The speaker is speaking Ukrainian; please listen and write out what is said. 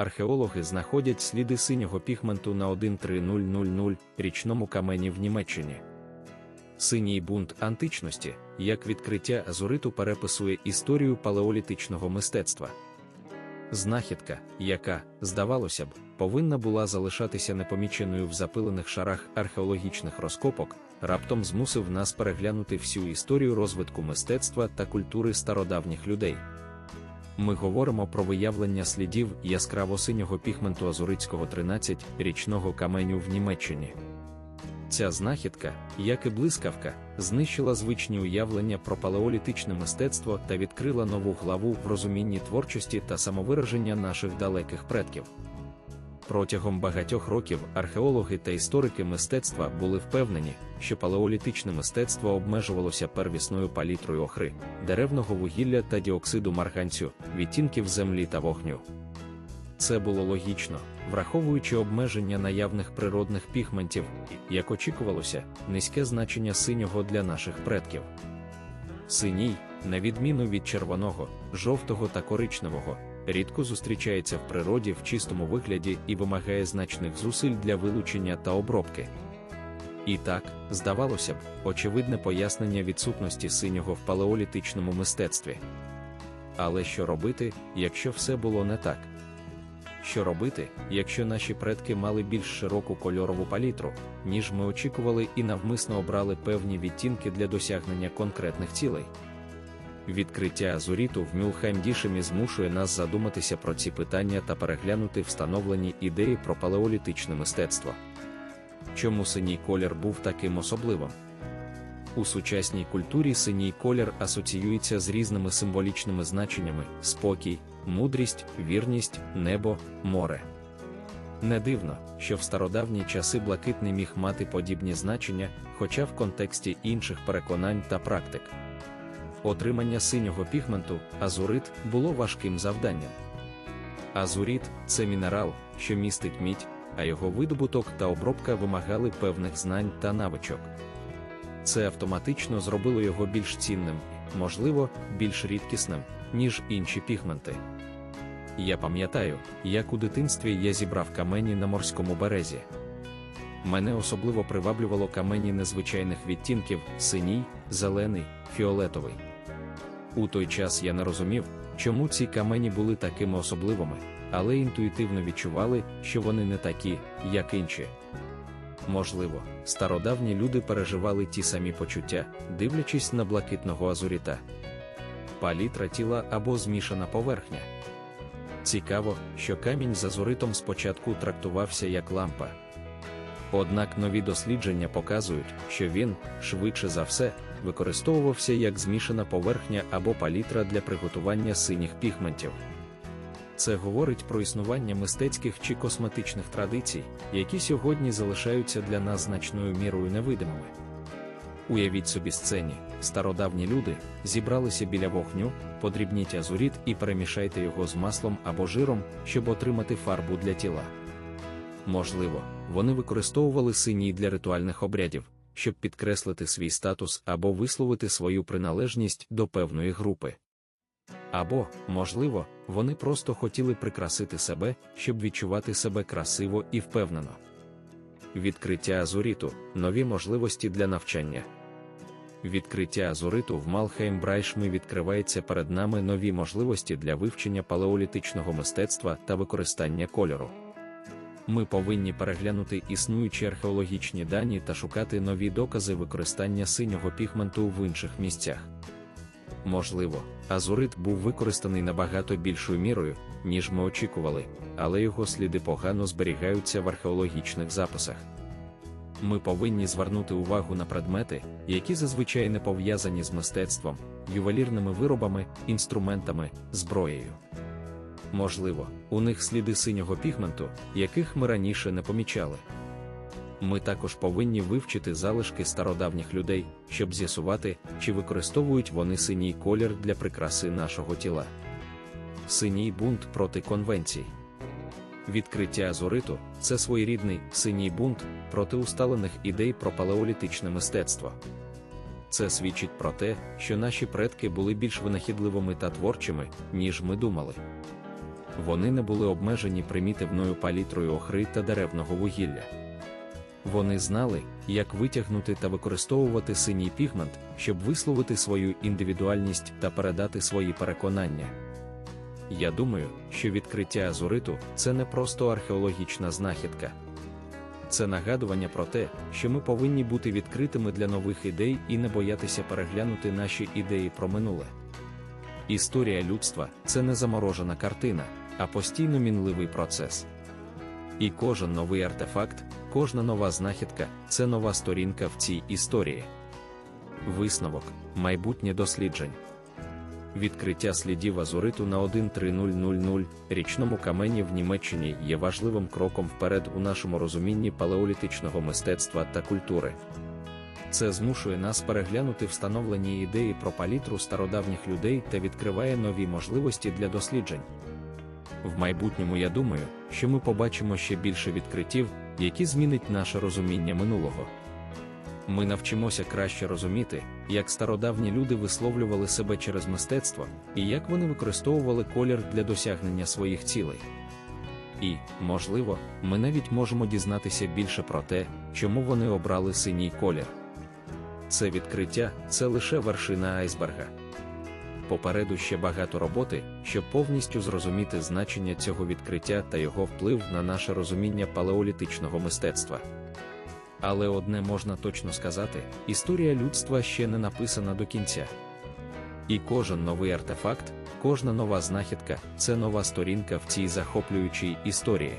археологи знаходять сліди синього пігменту на 13000 річному камені в Німеччині. Синій бунт античності, як відкриття азуриту переписує історію палеолітичного мистецтва. Знахідка, яка, здавалося б, повинна була залишатися непоміченою в запилених шарах археологічних розкопок, раптом змусив нас переглянути всю історію розвитку мистецтва та культури стародавніх людей. Ми говоримо про виявлення слідів яскраво синього пігменту азурицького 13-річного каменю в Німеччині. Ця знахідка, як і блискавка, знищила звичні уявлення про палеолітичне мистецтво та відкрила нову главу в розумінні творчості та самовираження наших далеких предків. Протягом багатьох років археологи та історики мистецтва були впевнені, що палеолітичне мистецтво обмежувалося первісною палітрою охри, деревного вугілля та діоксиду марганцю, відтінків землі та вогню. Це було логічно, враховуючи обмеження наявних природних пігментів як очікувалося, низьке значення синього для наших предків. Синій, на відміну від червоного, жовтого та коричневого, рідко зустрічається в природі в чистому вигляді і вимагає значних зусиль для вилучення та обробки. І так, здавалося б, очевидне пояснення відсутності синього в палеолітичному мистецтві. Але що робити, якщо все було не так? Що робити, якщо наші предки мали більш широку кольорову палітру, ніж ми очікували, і навмисно обрали певні відтінки для досягнення конкретних цілей? Відкриття азуріту в Мюлхайм-Дішемі змушує нас задуматися про ці питання та переглянути встановлені ідеї про палеолітичне мистецтво. Чому синій колір був таким особливим? У сучасній культурі синій колір асоціюється з різними символічними значеннями: спокій, мудрість, вірність, небо, море. Не дивно, що в стародавні часи блакитний міг мати подібні значення, хоча в контексті інших переконань та практик. Отримання синього пігменту, азурит, було важким завданням. Азуріт це мінерал, що містить мідь, а його видобуток та обробка вимагали певних знань та навичок. Це автоматично зробило його більш цінним, можливо, більш рідкісним, ніж інші пігменти. Я пам'ятаю, як у дитинстві я зібрав камені на морському березі. Мене особливо приваблювало камені незвичайних відтінків синій, зелений, фіолетовий. У той час я не розумів, чому ці камені були такими особливими, але інтуїтивно відчували, що вони не такі, як інші. Можливо, стародавні люди переживали ті самі почуття, дивлячись на блакитного азуріта. Палітра тіла або змішана поверхня. Цікаво, що камінь з азуритом спочатку трактувався як лампа. Однак нові дослідження показують, що він, швидше за все, використовувався як змішана поверхня або палітра для приготування синіх пігментів. Це говорить про існування мистецьких чи косметичних традицій, які сьогодні залишаються для нас значною мірою невидимими. Уявіть собі сцені, стародавні люди зібралися біля вогню, подрібніть азуріт і перемішайте його з маслом або жиром, щоб отримати фарбу для тіла. Можливо, вони використовували синій для ритуальних обрядів, щоб підкреслити свій статус або висловити свою приналежність до певної групи. Або, можливо, вони просто хотіли прикрасити себе, щоб відчувати себе красиво і впевнено. Відкриття азуріту нові можливості для навчання. Відкриття азуриту в Малхейм Брайшмі відкривається перед нами нові можливості для вивчення палеолітичного мистецтва та використання кольору. Ми повинні переглянути існуючі археологічні дані та шукати нові докази використання синього пігменту в інших місцях. Можливо, азурит був використаний набагато більшою мірою, ніж ми очікували, але його сліди погано зберігаються в археологічних записах. Ми повинні звернути увагу на предмети, які зазвичай не пов'язані з мистецтвом, ювелірними виробами, інструментами, зброєю. Можливо, у них сліди синього пігменту, яких ми раніше не помічали. Ми також повинні вивчити залишки стародавніх людей, щоб з'ясувати, чи використовують вони синій колір для прикраси нашого тіла. Синій бунт проти конвенцій. Відкриття азуриту це своєрідний синій бунт проти усталених ідей про палеолітичне мистецтво. Це свідчить про те, що наші предки були більш винахідливими та творчими, ніж ми думали. Вони не були обмежені примітивною палітрою охри та деревного вугілля. Вони знали, як витягнути та використовувати синій пігмент, щоб висловити свою індивідуальність та передати свої переконання. Я думаю, що відкриття азуриту це не просто археологічна знахідка. Це нагадування про те, що ми повинні бути відкритими для нових ідей і не боятися переглянути наші ідеї про минуле. Історія людства це не заморожена картина, а постійно мінливий процес. І кожен новий артефакт, кожна нова знахідка це нова сторінка в цій історії. Висновок майбутнє досліджень. Відкриття слідів азуриту на 13000 річному камені в Німеччині є важливим кроком вперед у нашому розумінні палеолітичного мистецтва та культури. Це змушує нас переглянути встановлені ідеї про палітру стародавніх людей та відкриває нові можливості для досліджень. В майбутньому я думаю, що ми побачимо ще більше відкриттів, які змінять наше розуміння минулого. Ми навчимося краще розуміти, як стародавні люди висловлювали себе через мистецтво і як вони використовували колір для досягнення своїх цілей. І, можливо, ми навіть можемо дізнатися більше про те, чому вони обрали синій колір. Це відкриття це лише вершина айсберга. Попереду ще багато роботи, щоб повністю зрозуміти значення цього відкриття та його вплив на наше розуміння палеолітичного мистецтва. Але одне можна точно сказати: історія людства ще не написана до кінця. І кожен новий артефакт, кожна нова знахідка це нова сторінка в цій захоплюючій історії.